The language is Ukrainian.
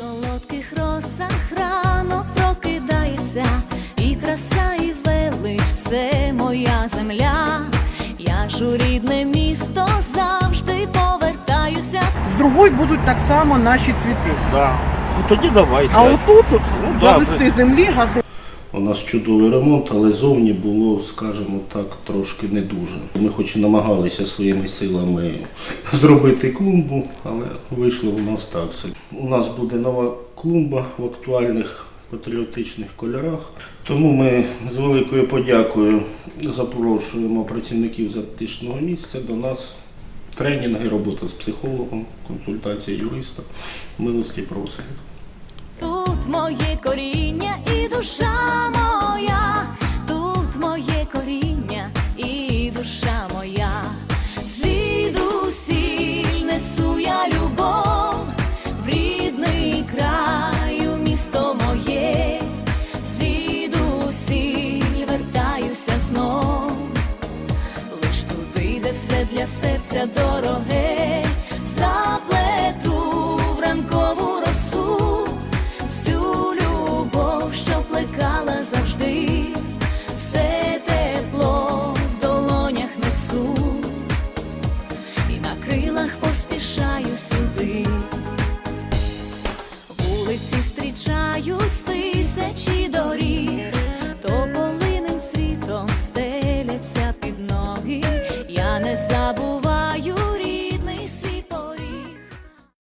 солодких росах рано прокидається, і краса, і велич це моя земля. Я ж у рідне місто завжди повертаюся. З другої будуть так само наші цвіти. Да. Ну тоді давайте. А отут от, Ну, да, завести землі газу. У нас чудовий ремонт, але зовні було, скажімо так, трошки не дуже. Ми хоч і намагалися своїми силами зробити клумбу, але вийшло у нас так. У нас буде нова клумба в актуальних патріотичних кольорах. Тому ми з великою подякою запрошуємо працівників затишного місця до нас. Тренінги, робота з психологом, консультація юриста. Милості просить. Тут моє коріння і душа коріння і душа моя. Звідусіль несу я любов в рідний краю місто моє, звідусіль вертаюся знов, лиш туди, де все для серця дороге. you